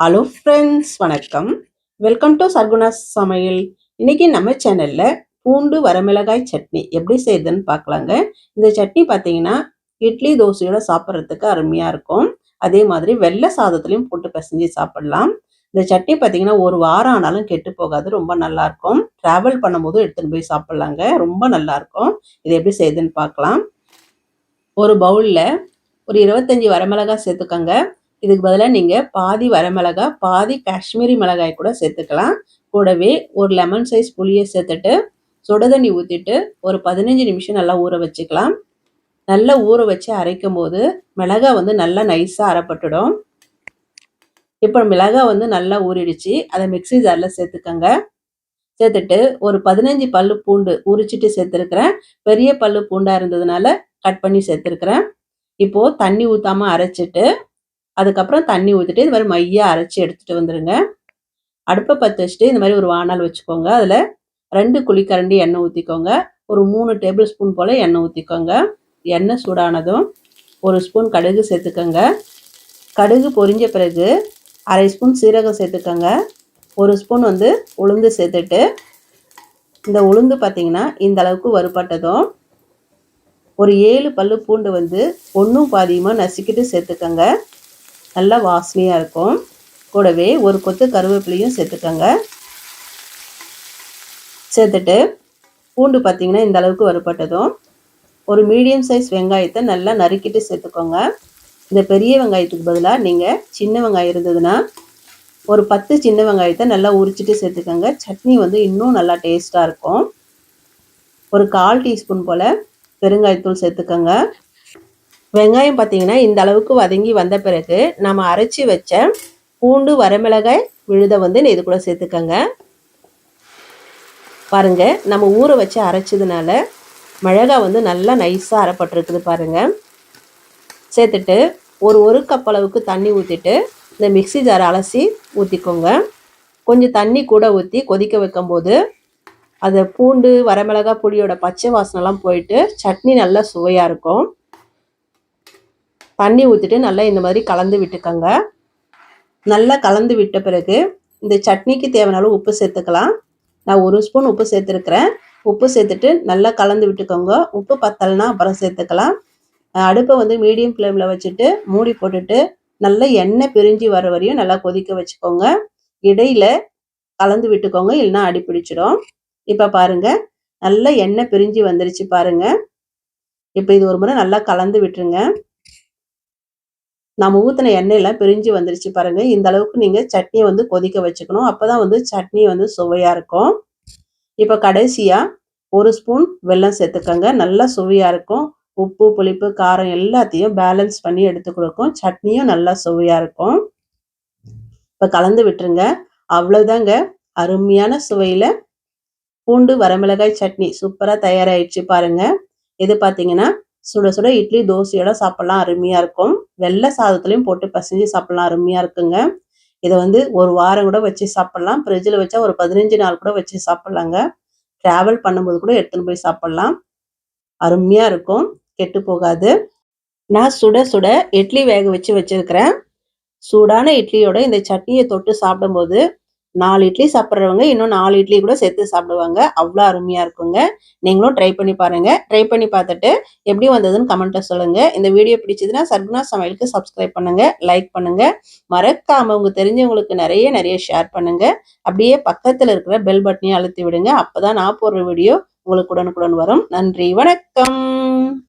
Hello friends வணக்கம். Welcome to Sarguna Samayal. இன்னைக்கு நம்ம சேனலில் பூண்டு வரமிளகாய் சட்னி எப்படி செய்யுதுன்னு பார்க்கலாங்க. இந்த சட்னி பார்த்தீங்கன்னா இட்லி தோசையோட சாப்பிட்றதுக்கு அருமையாக இருக்கும். அதே மாதிரி வெள்ளை சாதத்துலேயும் போட்டு பிசைஞ்சு சாப்பிடலாம். இந்த சட்னி பார்த்தீங்கன்னா ஒரு வாரம் ஆனாலும் கெட்டு போகாது ரொம்ப நல்லா இருக்கும். ட்ராவல் பண்ணும்போது எடுத்துன்னு போய் சாப்பிட்லாங்க. ரொம்ப நல்லா இருக்கும். இது எப்படி செய்யுதுன்னு பார்க்கலாம். ஒரு பவுலில் ஒரு இருபத்தஞ்சி வரமிளகாய் சேர்த்துக்கோங்க. இதுக்கு பதிலாக நீங்கள் பாதி வரமிளகா பாதி காஷ்மீரி மிளகாய் கூட சேர்த்துக்கலாம். கூடவே ஒரு லெமன் சைஸ் புளியை சேர்த்துட்டு சுட தண்ணி ஊற்றிட்டு ஒரு பதினஞ்சு நிமிஷம் நல்லா ஊற வச்சுக்கலாம். நல்லா ஊற வச்சு அரைக்கும் போது மிளகாய் வந்து நல்லா நைஸாக அரைப்பட்டுடும். இப்போ மிளகாய் வந்து நல்லா ஊறிடுச்சு. அதை மிக்சி ஜாரில் சேர்த்துக்கோங்க. சேர்த்துட்டு ஒரு பதினஞ்சு பல்லு பூண்டு உரிச்சிட்டு சேர்த்துருக்குறேன். பெரிய பல்லு பூண்டாக இருந்ததுனால கட் பண்ணி சேர்த்துருக்குறேன். இப்போது தண்ணி ஊற்றாமல் அரைச்சிட்டு அதுக்கப்புறம் தண்ணி ஊற்றிட்டு இது மாதிரி மையாக அரைச்சி எடுத்துகிட்டு வந்துடுங்க அடுப்பை பற்ற வச்சுட்டு இந்த மாதிரி ஒரு வானால் வச்சுக்கோங்க. அதில் ரெண்டு குழிக்கரண்டி எண்ணெய் ஊற்றிக்கோங்க ஒரு மூணு டேபிள் ஸ்பூன் போல் எண்ணெய் ஊற்றிக்கோங்க எண்ணெய் சூடானதும் ஒரு ஸ்பூன் கடுகு சேர்த்துக்கோங்க. கடுகு பொரிஞ்ச பிறகு அரை ஸ்பூன் சீரகம் சேர்த்துக்கோங்க. ஒரு ஸ்பூன் வந்து உளுந்து சேர்த்துட்டு இந்த உளுந்து பார்த்திங்கன்னா இந்த அளவுக்கு வறுபட்டதும் ஒரு ஏழு பல்லு பூண்டு வந்து ஒன்றும் பாதியமாக நசுக்கிட்டு சேர்த்துக்கோங்க. நல்லா வாசனையாக இருக்கும். கூடவே ஒரு கொத்து கருவேப்பிலையும் சேர்த்துக்கோங்க. சேர்த்துட்டு பூண்டு பார்த்திங்கன்னா இந்த அளவுக்கு வறுபட்டதும் ஒரு மீடியம் சைஸ் வெங்காயத்தை நல்லா நறுக்கிட்டு சேர்த்துக்கோங்க. இந்த பெரிய வெங்காயத்துக்கு பதிலாக நீங்கள் சின்ன வெங்காயம் இருந்ததுன்னா ஒரு பத்து சின்ன வெங்காயத்தை நல்லா உரிச்சிட்டு சேர்த்துக்கோங்க. சட்னி வந்து இன்னும் நல்லா டேஸ்ட்டாக இருக்கும். ஒரு கால் டீஸ்பூன் போல் பெருங்காயத்தூள் சேர்த்துக்கோங்க. வெங்காயம் பார்த்தீங்கன்னா இந்த அளவுக்கு வதங்கி வந்த பிறகு நம்ம அரைச்சி வச்ச பூண்டு வரமிளகாய் விழுத வந்து இது கூட சேர்த்துக்கோங்க. பாருங்க நம்ம ஊற வச்சு அரைச்சதுனால மிளகாய் வந்து நல்லா நைஸாக அரைப்பட்டிருக்குது பாருங்கள் சேர்த்துட்டு ஒரு ஒரு கப் அளவுக்கு தண்ணி ஊற்றிட்டு இந்த மிக்சி ஜாரை அலசி ஊற்றிக்கோங்க கொஞ்சம் தண்ணி கூட ஊற்றி கொதிக்க வைக்கும்போது அது பூண்டு வரமிளகா புளியோட பச்சை வாசனைலாம் போயிட்டு சட்னி நல்லா சுவையாக இருக்கும். தண்ணி ஊற்றிட்டு நல்லா இந்த மாதிரி கலந்து விட்டுக்கோங்க. நல்லா கலந்து விட்ட பிறகு இந்த சட்னிக்கு தேவையான உப்பு சேர்த்துக்கலாம். நான் ஒரு ஸ்பூன் உப்பு சேர்த்துருக்குறேன். உப்பு சேர்த்துட்டு நல்லா கலந்து விட்டுக்கோங்க. உப்பு பத்தலைன்னா அப்புறம் சேர்த்துக்கலாம். அடுப்பை வந்து மீடியம் ஃப்ளேமில் வச்சுட்டு மூடி போட்டுட்டு நல்லா எண்ணெய் பிரிஞ்சு வர வரையும் நல்லா கொதிக்க வச்சுக்கோங்க. இடையில கலந்து விட்டுக்கோங்க. இல்லைன்னா அடி பிடிச்சிடும். இப்போ பாருங்கள் நல்லா எண்ணெய் பிரிஞ்சு வந்துருச்சு பாருங்க. இப்போ இது ஒரு முறை நல்லா கலந்து விட்டுருங்க. நம்ம ஊற்றின எண்ணெயெல்லாம் பிரிஞ்சு வந்துருச்சு பாருங்கள் இந்த அளவுக்கு நீங்கள் சட்னியை வந்து கொதிக்க வச்சுக்கணும். அப்போதான் வந்து சட்னி வந்து சுவையாக இருக்கும். இப்போ கடைசியாக ஒரு ஸ்பூன் வெல்லம் சேர்த்துக்கோங்க. நல்லா சுவையாக இருக்கும். உப்பு புளிப்பு காரம் எல்லாத்தையும் பேலன்ஸ் பண்ணி எடுத்து கொடுக்கும். சட்னியும் நல்லா சுவையாக இருக்கும். இப்போ கலந்து விட்டுருங்க. அவ்வளோதாங்க அருமையான சுவையில் பூண்டு வரமிளகாய் சட்னி சூப்பராக தயாராகிடுச்சு பாருங்க. இது பார்த்தீங்கன்னா சுட சுட இட்லி தோசையோட சாப்பிட்லாம். அருமையாக இருக்கும். வெள்ளை சாதத்துலையும் போட்டு பசைஞ்சு சாப்பிட்லாம். அருமையாக இருக்குங்க. இதை வந்து ஒரு வாரம் கூட வச்சு சாப்பிட்லாம். ஃப்ரிட்ஜில் வச்சா ஒரு பதினஞ்சு நாள் கூட வச்சு சாப்பிட்லாங்க. ட்ராவல் பண்ணும்போது கூட எடுத்துன்னு போய் சாப்பிட்லாம். அருமையாக இருக்கும். கெட்டு போகாது. நான் சுட சுட இட்லி வேக வச்சு வச்சிருக்கிறேன். சூடான இட்லியோட இந்த சட்னியை தொட்டு சாப்பிடும்போது நாலு இட்லி சாப்பிட்றவங்க இன்னும் நாலு இட்லி கூட சேர்த்து சாப்பிடுவாங்க. அவ்வளோ அருமையாக இருக்குங்க. நீங்களும் ட்ரை பண்ணி பாருங்கள் ட்ரை பண்ணி பார்த்துட்டு எப்படி வந்ததுன்னு கமெண்ட்டை சொல்லுங்கள் இந்த வீடியோ பிடிச்சதுன்னா சர்குணா சமையலுக்கு சப்ஸ்கிரைப் பண்ணுங்க லைக் பண்ணுங்கள் மறக்காமல் உங்கள் தெரிஞ்சவங்களுக்கு நிறைய நிறைய ஷேர் பண்ணுங்கள் அப்படியே பக்கத்தில் இருக்கிற பெல் பட்டனையும் அழுத்தி விடுங்க. அப்பதான் நான் போடுற வீடியோ உங்களுக்கு உடனுக்குடன் வரும். நன்றி வணக்கம்.